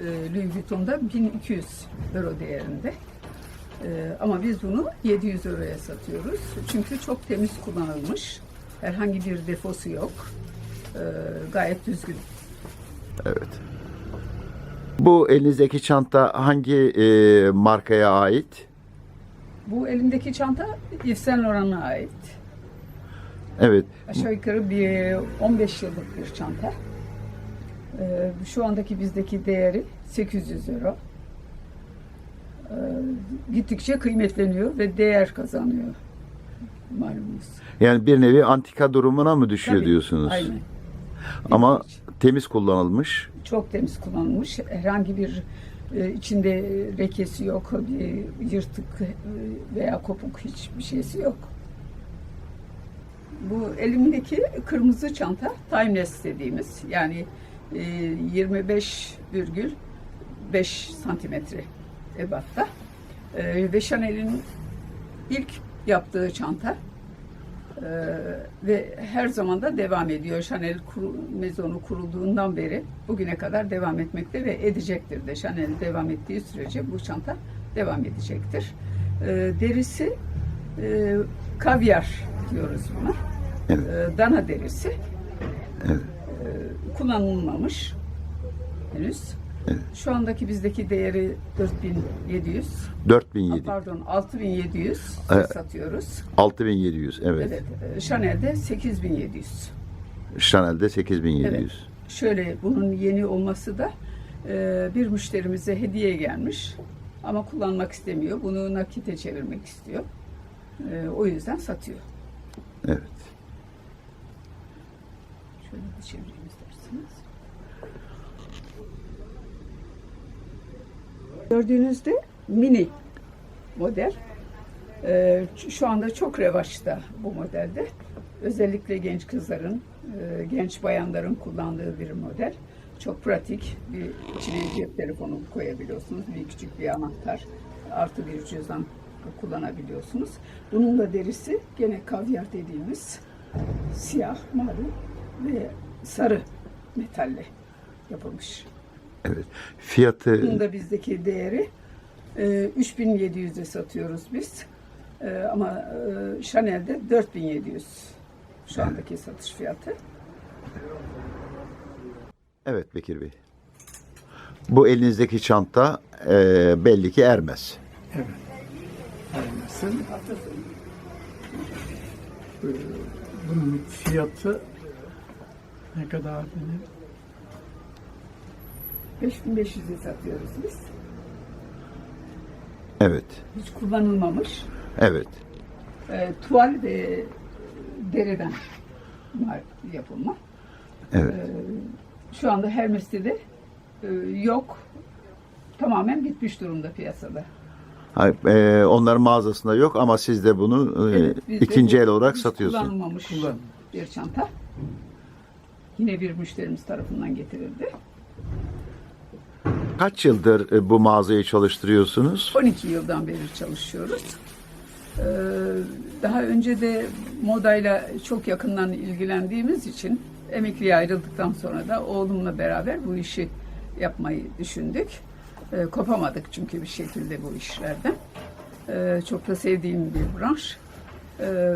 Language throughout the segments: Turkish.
e, Louis Vuitton'da 1200 euro değerinde. E, ama biz bunu 700 euroya satıyoruz. Çünkü çok temiz kullanılmış. Herhangi bir defosu yok. E, gayet düzgün. Evet. Bu elinizdeki çanta hangi e, markaya ait? Bu elimdeki çanta Yves Saint Laurent'a ait. Evet. Aşağı yukarı bir 15 yıllık bir çanta. Ee, şu andaki bizdeki değeri 800 euro. Ee, gittikçe kıymetleniyor ve değer kazanıyor. Malumunuz. Yani bir nevi antika durumuna mı düşüyor Tabii, diyorsunuz? Aynen. Ama temiz kullanılmış. Çok temiz kullanılmış. Herhangi bir e, içinde lekesi yok, bir yırtık e, veya kopuk hiçbir şeysi yok. Bu elimdeki kırmızı çanta timeless dediğimiz yani 25,5 santimetre ebatta. E, ve Chanel'in ilk yaptığı çanta. Ee, ve her zaman da devam ediyor. Chanel kuru, mezonu kurulduğundan beri bugüne kadar devam etmekte ve edecektir de. Chanel devam ettiği sürece bu çanta devam edecektir. Ee, derisi e, kavyar diyoruz buna. Evet. Ee, dana derisi. Evet. Ee, kullanılmamış henüz. Şu andaki bizdeki değeri 4700. Aa, 4700, Pardon 6700 Evet. satıyoruz. 6700 evet. Evet. e, Chanel'de 8700. Chanel'de 8700. Evet. Şöyle bunun yeni olması da e, bir müşterimize hediye gelmiş ama kullanmak istemiyor. Bunu nakite çevirmek istiyor. E, o yüzden satıyor. Evet. Şöyle bir çevireyim isterseniz. Gördüğünüzde mini model. Ee, şu anda çok revaçta bu modelde. Özellikle genç kızların, e, genç bayanların kullandığı bir model. Çok pratik. Bir içine cep telefonu koyabiliyorsunuz. Bir küçük bir anahtar. Artı bir cüzdan kullanabiliyorsunuz. Bunun da derisi gene kavyar dediğimiz siyah, mavi ve sarı metalle yapılmış. Evet. Fiyatı Bunun da bizdeki değeri e, 3700'e satıyoruz biz. E, ama e, Chanel'de 4700 şu andaki satış fiyatı. Evet Bekir Bey. Bu elinizdeki çanta e, belli ki Hermes. Evet. Hermes'in e, bunun fiyatı ne kadar benim? 5500'e satıyoruz biz. Evet. Hiç kullanılmamış. Evet. E, tuval ve deriden mar- yapılma. Evet. Şu anda Hermes'te de e, yok. Tamamen bitmiş durumda piyasada. Hayır, e, onların mağazasında yok ama siz de bunu e, Evet, de ikinci bu el olarak hiç satıyorsunuz. Kullanılmamış Kullan. bir çanta. Yine bir müşterimiz tarafından getirildi. Kaç yıldır e, bu mağazayı çalıştırıyorsunuz? 12 yıldan beri çalışıyoruz. Ee, Daha önce de modayla çok yakından ilgilendiğimiz için emekliye ayrıldıktan sonra da oğlumla beraber bu işi yapmayı düşündük. Ee, Kopamadık çünkü bir şekilde bu işlerden. Ee, Çok da sevdiğim bir branş. Ee,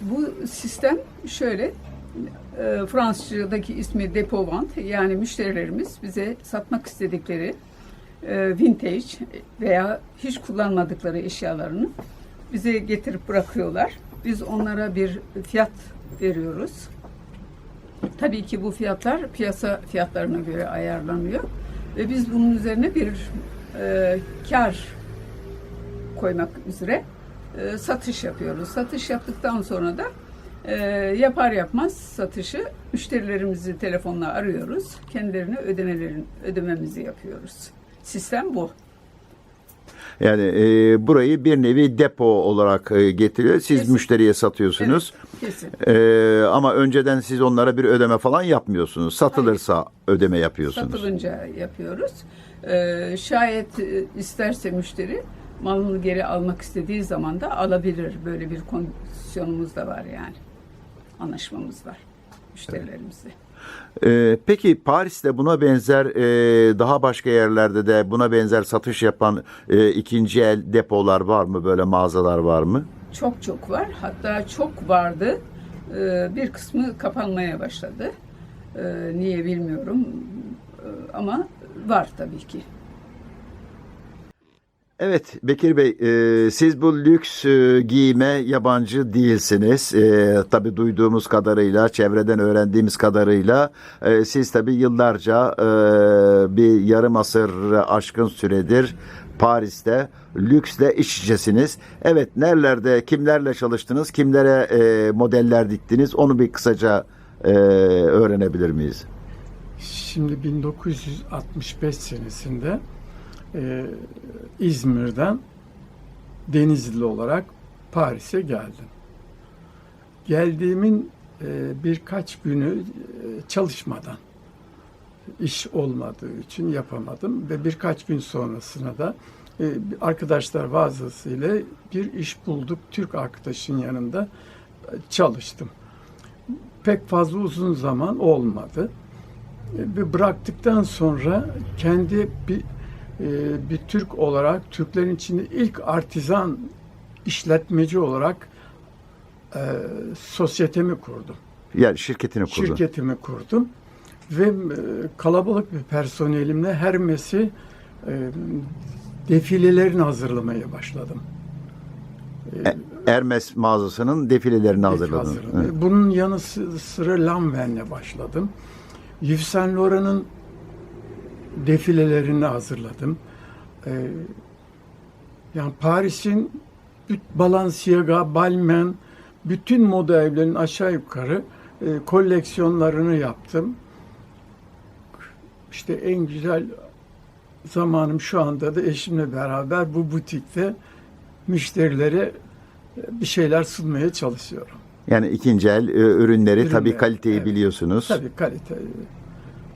Bu sistem şöyle, e, Fransızca'daki ismi depot vente yani müşterilerimiz bize satmak istedikleri e, vintage veya hiç kullanmadıkları eşyalarını bize getirip bırakıyorlar. Biz onlara bir fiyat veriyoruz. Tabii ki bu fiyatlar piyasa fiyatlarına göre ayarlanıyor ve biz bunun üzerine bir e, kar koymak üzere e, satış yapıyoruz. Satış yaptıktan sonra da e, yapar yapmaz satışı müşterilerimizi telefonla arıyoruz. Kendilerine ödemelerin ödememizi yapıyoruz. Sistem bu. Yani e, burayı bir nevi depo olarak e, getiriyor. Siz Kesin. müşteriye satıyorsunuz. Kesin. E, ama önceden siz onlara bir ödeme falan yapmıyorsunuz. Satılırsa ödeme yapıyorsunuz. Satılınca yapıyoruz. Ee, şayet e, isterse müşteri malını geri almak istediği zaman da alabilir. Böyle bir kondisyonumuz da var yani. Anlaşmamız var müşterilerimizle. Ee, peki Paris'te buna benzer e, daha başka yerlerde de buna benzer satış yapan e, ikinci el depolar var mı? Böyle mağazalar var mı? Çok çok var. Hatta çok vardı. Ee, Bir kısmı kapanmaya başladı. Ee, Niye bilmiyorum. Ee, Ama var tabii ki. Evet Bekir Bey, e, siz bu lüks e, giyime yabancı değilsiniz. E, tabii duyduğumuz kadarıyla, çevreden öğrendiğimiz kadarıyla e, siz tabii yıllarca e, bir yarım asır aşkın süredir Paris'te lüksle iç içesiniz. Evet, nerelerde, kimlerle çalıştınız, kimlere e, modeller diktiniz onu bir kısaca e, öğrenebilir miyiz? Şimdi 1965 senesinde e, İzmir'den Denizli olarak Paris'e geldim. Geldiğimin e, birkaç günü e, çalışmadan iş olmadığı için yapamadım ve birkaç gün sonrasına da e, arkadaşlar vasıtasıyla bir iş bulduk. Türk arkadaşın yanında e, çalıştım. Pek fazla uzun zaman olmadı. Ve bıraktıktan sonra kendi bir bir Türk olarak Türklerin içinde ilk artizan işletmeci olarak e, sosyetemi kurdum. Yani şirketini kurdu. Şirketimi kurdum ve e, kalabalık bir personelimle Hermes'i e, defilelerini hazırlamaya başladım. Hermes mağazasının defilelerini. Hazırladım. Bunun yanı sı- sıra Lanvin'le başladım. Yves Saint Laurent'ın defilelerini hazırladım. Ee, yani Paris'in Balenciaga, Balmain, bütün moda evlerinin aşağı yukarı e, koleksiyonlarını yaptım. İşte en güzel zamanım şu anda da eşimle beraber bu butikte müşterilere e, bir şeyler sunmaya çalışıyorum. Yani ikinci el e, ürünleri tabii Ürünler, kaliteyi evet. biliyorsunuz. Tabii kalite